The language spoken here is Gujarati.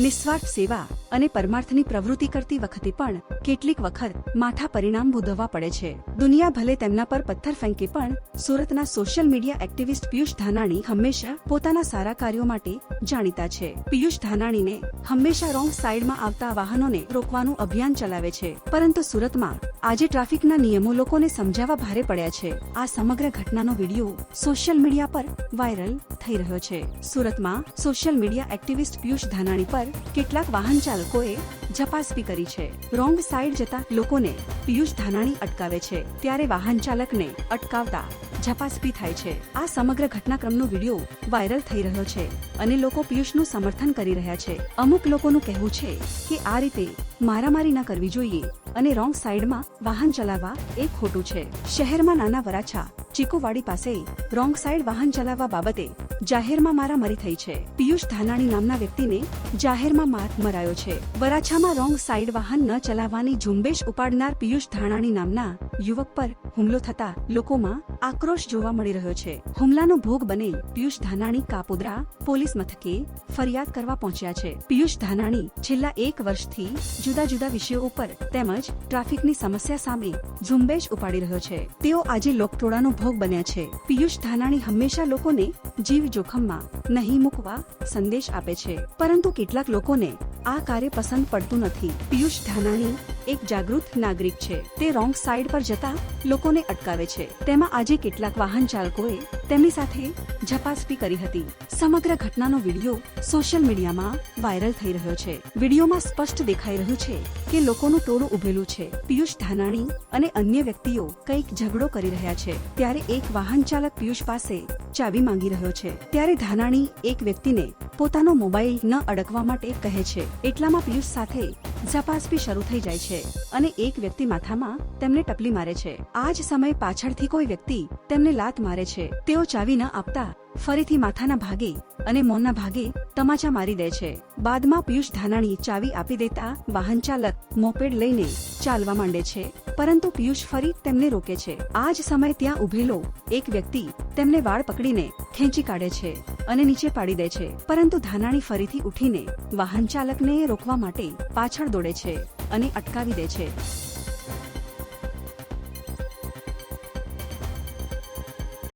નિસ્વાર્થ સેવા. અને પરમાર્થની પ્રવૃત્તિ કરતી વખતે પણ કેટલીક વખત માઠા પરિણામ ભોગવવા પડે છે. દુનિયા ભલે તેમના પર પથ્થર ફેંકે પણ સુરતના social media activist Piyush Dhanani હંમેશા પોતાના સારા કાર્યો માટે જાણીતા છે. પિયુષ ધાનાણીને હંમેશા રોંગ સાઈડમાં આવતા વાહનોને રોકવાનું અભિયાન ચલાવે છે. પરંતુ સુરતમાં આજે ટ્રાફિકના નિયમો લોકોને સમજાવવા ભારે પડ્યા છે. આ સમગ્ર ઘટનાનો વીડિયો સોશિયલ મીડિયા પર વાયરલ થઈ રહ્યો છે. સુરતમાં social media activist Piyush Dhanani પર કેટલાક વાહન ચાલકોએ ઝપાસપી કરી છે. રોંગ સાઈડ જતા લોકોને પિયુષ ધાનાણી અટકાવે છે, ત્યારે વાહન ચાલકને અટકાવતા ઝપાસપી થાય છે. આ સમગ્ર ઘટનાક્રમનો વીડિયો વાયરલ થઈ રહ્યો છે અને લોકો પિયુષનું સમર્થન કરી રહ્યા છે. અમુક લોકોનું કહેવું છે કે આ રીતે મારામારી ન કરવી જોઈએ અને રોંગ સાઈડમાં વાહન ચલાવવા એ ખોટું છે. શહેરમાં નાના વરાછા ચીકુવાડી પાસે રોંગ સાઈડ વાહન ચલાવવા બાબતે જાહેરમાં મારામારી થઈ છે. પિયુષ ધાનાણી નામના વ્યક્તિને જાહેરમાં માર મરાયો છે. વરાછામાં રોંગ સાઈડ વાહન ન ચલાવવાની ઝુંબેશ ઉપાડનાર પિયુષ ધાનાણી નામના યુવક પર હુમલો થતા લોકોમાં આક્રોશ જોવા મળી રહ્યો છે. હુમલાનો ભોગ બને પિયુષ ધાનાણી કાપોદ્રા પોલીસ મથકે ફરિયાદ કરવા પહોંચ્યા છે. પિયુષ ધાનાણી છેલ્લા એક વર્ષથી જુદા જુદા વિષયો ઉપર તેમજ ટ્રાફિકની સમસ્યા સામે ઝુંબેશ ઉપાડી રહ્યો છે. તેઓ આજે લોકટોળાનો ભોગ બન્યા છે. પિયુષ ધાનાણી હંમેશા લોકોને જીવ જોખમમાં નહીં મૂકવા સંદેશ આપે છે. પરંતુ કેટલાક લોકોને આ કાર્ય પસંદ પડતું નથી. પિયુષ ધાનાણી એક જાગૃત નાગરિક છે. તે રોંગ સાઈડ પર જતા લોકોને અટકાવે છે. તેમાં આજે કેટલાક વાહન ચાલકોએ તેમની સાથે ઝપાસપી કરી હતી. સમગ્ર ઘટનાનો વીડિયો સોશિયલ મીડિયામાં વાયરલ થઈ રહ્યો છે. વિડીયોમાં સ્પષ્ટ દેખાઈ રહ્યું છે કે લોકોનું ટોળું ઉભેલું છે. પિયુષ ધાનાણી અને અન્ય વ્યક્તિઓ કંઈક ઝઘડો કરી રહ્યા છે. ત્યારે એક વાહન ચાલક પિયુષ પાસે ચાવી માંગી રહ્યો છે. ત્યારે ધાનાણી એક વ્યક્તિને પોતાનો મોબાઈલ ન અડકવા માટે કહે છે. એટલામાં પિયુષ સાથે ઝપાસપી શરૂ થઈ જાય છે અને એક વ્યક્તિ માથામાં તેમને ટપલી મારે છે. આ જ સમયે પાછળથી કોઈ વ્યક્તિ તેમને લાત મારે છે. તેઓ ચાવી ન આપતા ફરીથી માથાના ભાગે અને મોંના ભાગે તમાચા મારી દે છે. બાદમાં પિયુષ ધાનાણી ચાવી આપી દેતા વાહન ચાલક મોપેડ લઈને ચાલવા માંડે છે. પરંતુ પિયુષ ફરી તેમને રોકે છે. આ જ સમયે ત્યાં ઉભેલો એક વ્યક્તિ તેમને વાળ પકડીને ખેંચી કાઢે છે અને નીચે પાડી દે છે. પરંતુ ધાનાણી ફરીથી ઉઠીને વાહન ચાલકને રોકવા માટે પાછળ દોડે છે અને અટકાવી દે છે.